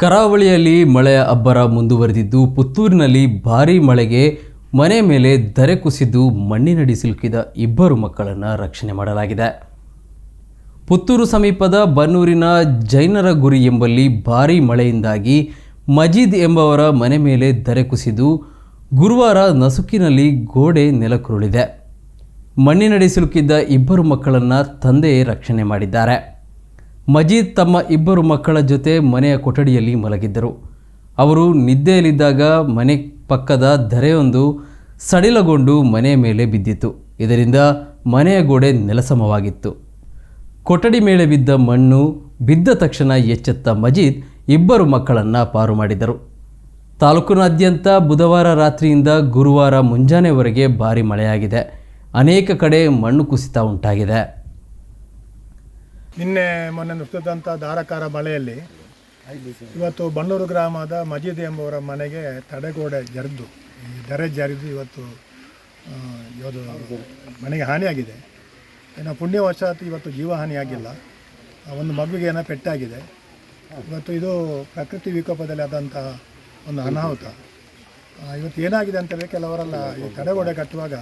ಕರಾವಳಿಯಲ್ಲಿ ಮಳೆಯ ಅಬ್ಬರ ಮುಂದುವರೆದಿದ್ದು, ಪುತ್ತೂರಿನಲ್ಲಿ ಭಾರೀ ಮಳೆಗೆ ಮನೆ ಮೇಲೆ ಧರೆ ಕುಸಿದು ಮಣ್ಣಿನಡಿ ಸಿಲುಕಿದ ಇಬ್ಬರು ಮಕ್ಕಳನ್ನು ರಕ್ಷಣೆ ಮಾಡಲಾಗಿದೆ. ಪುತ್ತೂರು ಸಮೀಪದ ಬನ್ನೂರಿನ ಜೈನರ ಗುರಿ ಎಂಬಲ್ಲಿ ಭಾರೀ ಮಳೆಯಿಂದಾಗಿ ಮಜೀದ್ ಎಂಬವರ ಮನೆ ಮೇಲೆ ಧರೆ ಕುಸಿದು ಗುರುವಾರ ನಸುಕಿನಲ್ಲಿ ಗೋಡೆ ನೆಲಕುರುಳಿದೆ ಮಣ್ಣಿನಡಿ ಸಿಲುಕಿದ್ದ ಇಬ್ಬರು ಮಕ್ಕಳನ್ನು ತಂದೆಯೇ ರಕ್ಷಣೆ ಮಾಡಿದ್ದಾರೆ. ಮಜೀದ್ ತಮ್ಮ ಇಬ್ಬರು ಮಕ್ಕಳ ಜೊತೆ ಮನೆಯ ಕೊಠಡಿಯಲ್ಲಿ ಮಲಗಿದ್ದರು. ಅವರು ನಿದ್ದೆಯಲ್ಲಿದ್ದಾಗ ಮನೆ ಪಕ್ಕದ ಧರೆಯೊಂದು ಸಡಿಲಗೊಂಡು ಮನೆಯ ಮೇಲೆ ಬಿದ್ದಿತು ಇದರಿಂದ ಮನೆಯ ಗೋಡೆ ನೆಲಸಮವಾಗಿತ್ತು. ಕೊಠಡಿ ಮೇಲೆ ಬಿದ್ದ ಮಣ್ಣು ಬಿದ್ದ ತಕ್ಷಣ ಎಚ್ಚೆತ್ತ ಮಜೀದ್ ಇಬ್ಬರು ಮಕ್ಕಳನ್ನು ಪಾರು ಮಾಡಿದರು. ತಾಲೂಕಿನಾದ್ಯಂತ ಬುಧವಾರ ರಾತ್ರಿಯಿಂದ ಗುರುವಾರ ಮುಂಜಾನೆವರೆಗೆ ಭಾರಿ ಮಳೆಯಾಗಿದೆ. ಅನೇಕ ಕಡೆ ಮಣ್ಣು ಕುಸಿತ ಉಂಟಾಗಿದೆ. ನಿನ್ನೆ ಮೊನ್ನೆ ನುಸುದಂಥ ಧಾರಾಕಾರ ಮಳೆಯಲ್ಲಿ ಇವತ್ತು ಬಣ್ಣೂರು ಗ್ರಾಮದ ಮಜೀದ್ ಎಂಬುವರ ಮನೆಗೆ ತಡೆಗೋಡೆ ಜರಿದು, ಈ ಧರೆ ಜರಿದು ಇವತ್ತು ಇವತ್ತು ಮನೆಗೆ ಹಾನಿಯಾಗಿದೆ. ಇನ್ನು ಪುಣ್ಯವಶಾತ್ ಇವತ್ತು ಜೀವಹಾನಿಯಾಗಿಲ್ಲ ಒಂದು ಮಗುವಿಗೆ ಏನೋ ಪೆಟ್ಟಾಗಿದೆ. ಇವತ್ತು ಇದು ಪ್ರಕೃತಿ ವಿಕೋಪದಲ್ಲಿ ಆದಂಥ ಒಂದು ಅನಾಹುತ. ಇವತ್ತು ಏನಾಗಿದೆ ಅಂತಂದರೆ ಕೆಲವರೆಲ್ಲ ಈ ತಡೆಗೋಡೆ ಕಟ್ಟುವಾಗ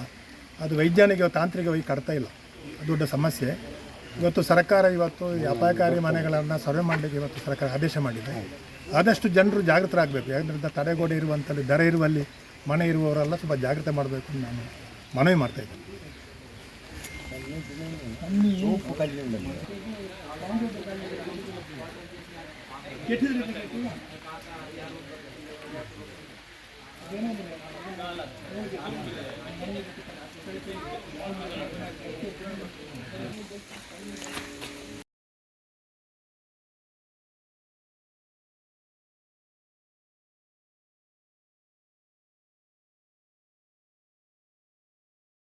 ಅದು ವೈಜ್ಞಾನಿಕ ತಾಂತ್ರಿಕವಾಗಿ ಕಟ್ತಾ ಇಲ್ಲ. ದೊಡ್ಡ ಸಮಸ್ಯೆ. ಇವತ್ತು ಸರ್ಕಾರ ಇವತ್ತು ಅಪಾಯಕಾರಿ ಮನೆಗಳನ್ನು ಸರ್ವೆ ಮಾಡಲಿಕ್ಕೆ ಇವತ್ತು ಸರ್ಕಾರ ಆದೇಶ ಮಾಡಿದೆ. ಆದಷ್ಟು ಜನರು ಜಾಗೃತರಾಗಬೇಕು. ಯಾಕಂದ್ರೆ ತಡೆಗೋಡೆ ಇರುವಂಥಲ್ಲಿ ದರ ಇರುವಲ್ಲಿ, ಮನೆ ಇರುವವರೆಲ್ಲ ತುಂಬ ಜಾಗ್ರತೆ ಮಾಡಬೇಕು ನಾನು ಮನವಿ ಮಾಡ್ತಾ ಇದ್ದೀನಿ.